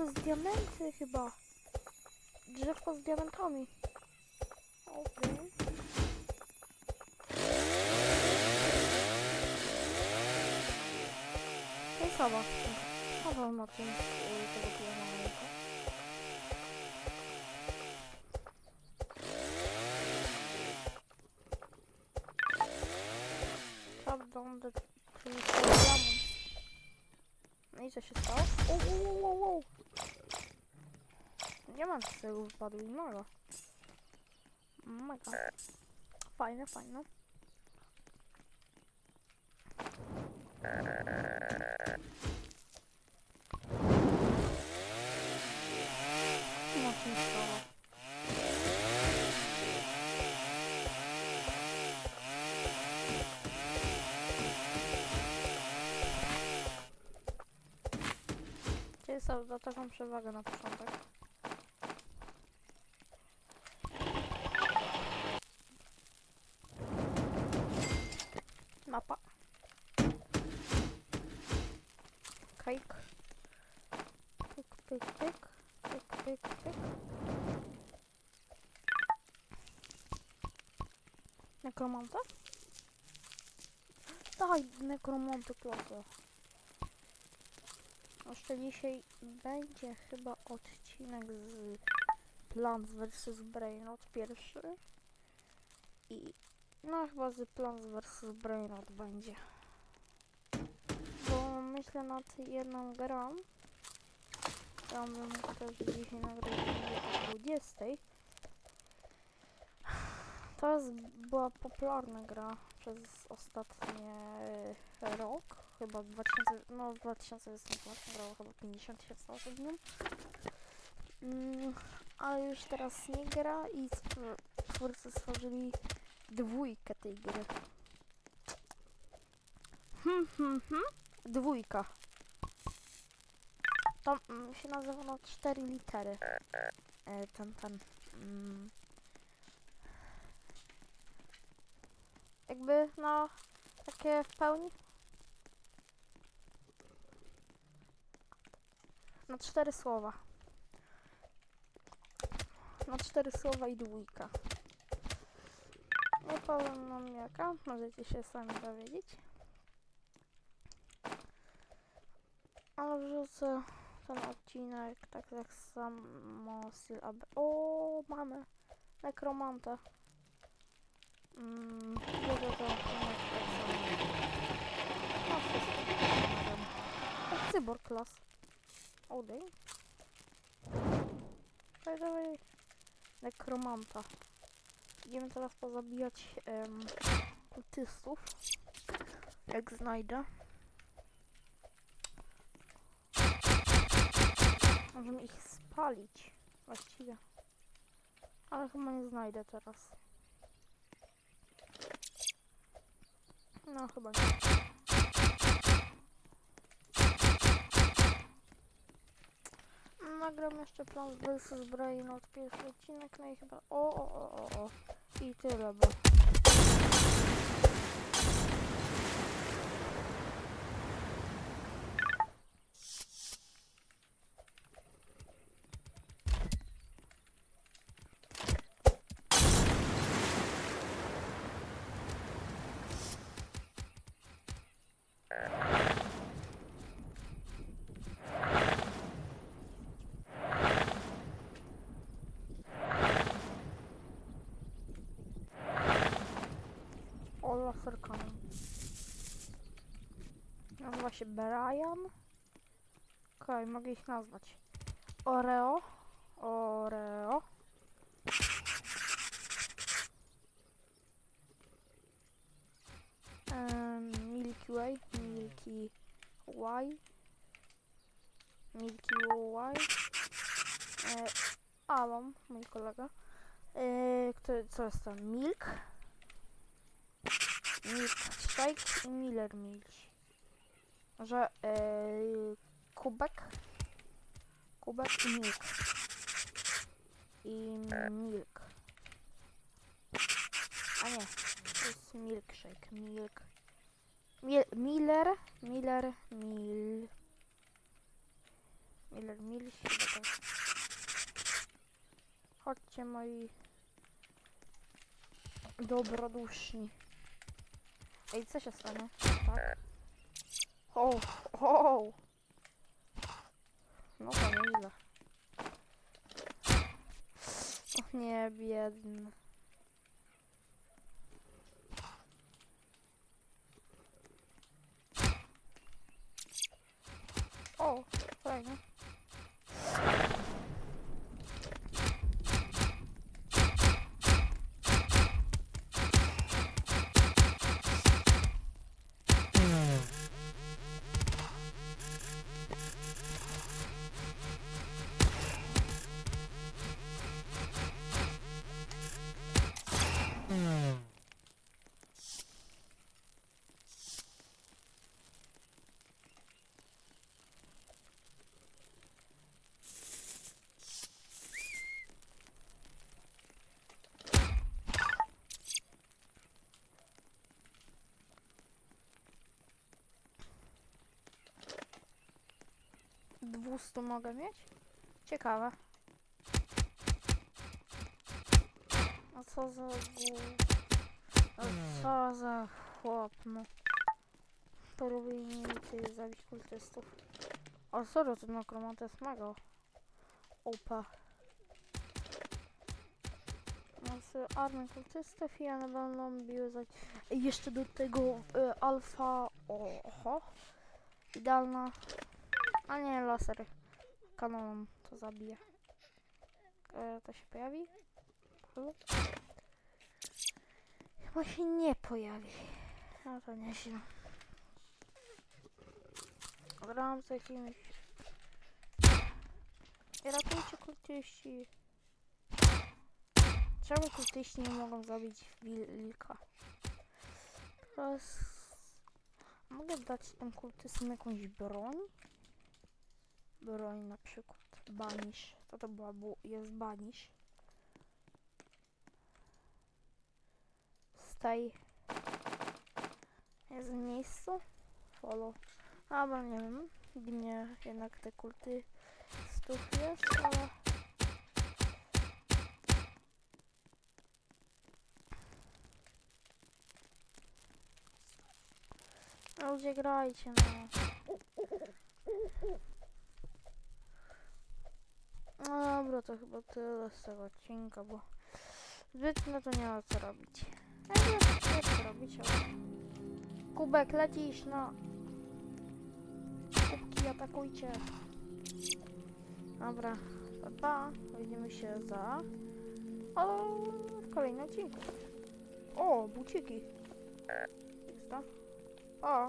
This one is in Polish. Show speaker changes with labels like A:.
A: to jest diamenty chyba. Drzewko z diamentami. Okej. To jest chyba. Chyba ma ten, tego diamentu. Prawda, czyli diamont. No i co się stało? O, o, o, Diament z tego wypadł i mega. Fajne, fajne. No taką przewagę na początek. Nekromanta? Daj, nekromanty klasę. Jeszcze dzisiaj będzie chyba odcinek z Plants vs. Brainrot pierwszy. I no chyba z Plants vs. Brainrot będzie. Bo myślę nad jedną grą. Ja bym mógł też dzisiaj nagrać o 20. To jest, była popularna gra przez ostatnie e, rok. Chyba w 2000, no w 2018 grało chyba 50 tysięcy osób w nią. Mm, ale już teraz nie gra i twórcy stworzyli dwójkę tej gry. Hmm, hmm, hmm. Dwójka. To mm, się nazywa na cztery litery. E, ten, ten. Mm. Jakby, no, takie w pełni. Na cztery słowa. Na cztery słowa i dwójka. Nie powiem nam jaka, możecie się sami dowiedzieć. Ale wrzucę ten odcinek tak jak samo sylaby. O, mamy nekromanta. Mm, jego to. No wszystko. O, cyborg klas. Odej. Dawaj, dawaj. Nekromanta. Idziemy teraz pozabijać em, kultystów. Jak znajdę. Możemy ich spalić. Właściwie. Ale chyba nie znajdę teraz. No chyba nie. Nagram jeszcze plan vs Brain od pierwszy odcinek, no i chyba o o o o o i tyle bo. O laserkanem. Się Brian. Okej, mogę ich nazwać. Oreo. Oreo. Em, Milky Way. Milky Way. Milky Way. E, Alon, mój kolega. E, kto, co jest tam? Milk. Milk Shake i Miller Milk. Że e, kubek. Kubek i milk. I milk. A nie, to jest milkshake. Milk. Mil, Miller, Miller, Mil. Miller tak. Chodźcie moi dobroduszni. Ej, co się stanie? Tak. O, o! No to nieźle. Och nie, biedny. 200 mogę mieć? Ciekawe. A co za gór... A co za chłop, no. To lubi ty zabić kultystów. O, sorry, ten akromata jest mega. Opa. Z armią kultystów i one będą biły. Jeszcze do tego y, alfa... Oho. Idealna a nie, laser. Kanonem to zabije. E, to się pojawi? Chyba się nie pojawi. No to nieźle. Gram z jakimiś... Ratujcie kultyści. Czemu kultyści nie mogą zabić wilka? Teraz... Mogę dać tym kultystom jakąś broń? Broń na przykład. Banisz. To to była, bu jest banisz. Staj. Jest w miejscu. Follow. Albo nie wiem. Gnie jednak te kulty stów jest, ale... No ludzie grajcie no. No dobra, to chyba tyle z tego odcinka, bo zbytnio to nie ma co robić. Ja wiem, nie co robić, ale... Kubek, lecisz, no. Kubki, atakujcie. Dobra, pa, pa. Widzimy się za... O, w kolejnym odcinku. O, buciki. Jest to? O,